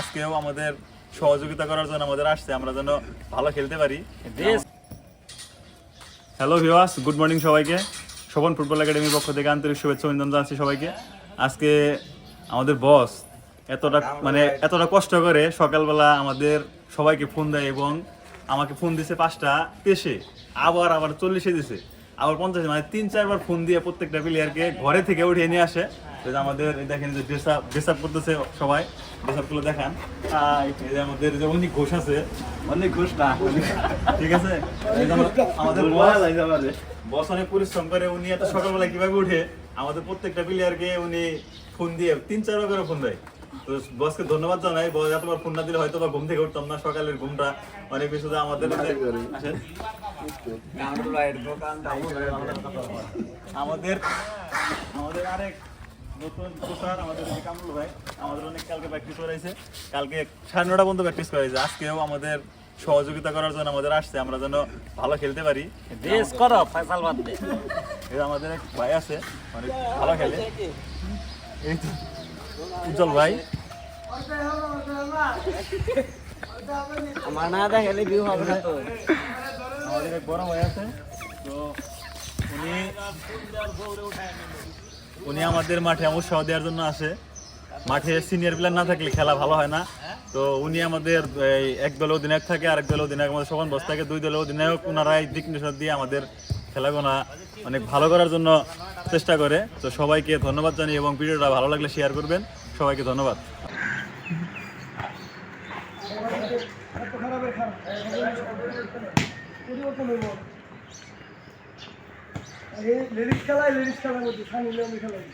আজকেও আমাদের সহযোগিতা করার জন্য আমাদের আসছে। আমরা যেন ভালো খেলতে পারি। হ্যালো ভিওয়াস গুড মর্নিং সবাইকে। শোভন ফুটবল একাডেমির পক্ষ থেকে আন্তরিক শুভেচ্ছা অভিনন্দন জানাচ্ছি সবাইকে। আজকে আমাদের বস এতটা মানে এতটা কষ্ট করে সকালবেলা আমাদের সবাইকে ফোন দেয় এবং আমাকে ফোন দিছে পাঁচটা, তেইশে। আবার আবার চল্লিশে দিছে। আবার পঞ্চাশ মানে তিন চারবার ফোন দিয়ে প্রত্যেকটা প্লেয়ারকে ঘরে থেকে উঠিয়ে নিয়ে আসে। আমাদের দেখেন যে ড্রেস আপ ড্রেস আপ করতেছে সবাই। ড্রেস আপগুলো দেখান। আমাদের যে অনেক ঘোষ আছে। অনেক ঘোষ না। ঠিক আছে? আমাদের বস অনেক পরিশ্রম করে উনি এত সকালবেলা কীভাবে উঠে? আমাদের প্রত্যেকটা প্লেয়ারকে উনি ফোন দিয়ে তিন চারবার করে ফোন দেয়। তো বসকে ধন্যবাদ জানাই। বস এতবার ফোন না দিলে হয়তো বা ঘুম থেকে উঠতাম না সকালের ঘুমটা। অনেক যে আমাদের আমাদের আমাদের আরেক নতুন কোচার আমাদের কামরুল ভাই আমাদের অনেক কালকে প্র্যাকটিস করাইছে। কালকে সাড়ে নটা পর্যন্ত প্র্যাকটিস করাইছে। আজকেও আমাদের সহযোগিতা করার জন্য আমাদের আসছে। আমরা যেন ভালো খেলতে পারি। বেশ করো ফয়সাল বাদ দে। আমাদের এক ভাই আছে অনেক ভালো খেলে। এই তো। উজ্জ্বল ভাই। আমার না দেখালে ভিউ হবে না তো। আমাদের এক বড় ভাই আছে তো উনি উনি আমাদের মাঠে উৎসাহ দেওয়ার জন্য আসে। মাঠে সিনিয়র প্লেয়ার না থাকলে খেলা ভালো হয় না। তো উনি আমাদের এক দলে অধিনায়ক থাকে আরেক দলে অধিনায়ক আমাদের সমান বস থাকে। দুই দলে অধিনায়ক ওনারাই দিক নির্দেশনা দিয়ে আমাদের খেলাগোনা অনেক ভালো করার জন্য চেষ্টা করে। তো সবাইকে ধন্যবাদ জানি এবং ভিডিওটা ভালো লাগলে শেয়ার করবেন। সবাইকে ধন্যবাদ। লেডিস খেলায় লেডিস খেলার মধ্যে সানি খেলায়।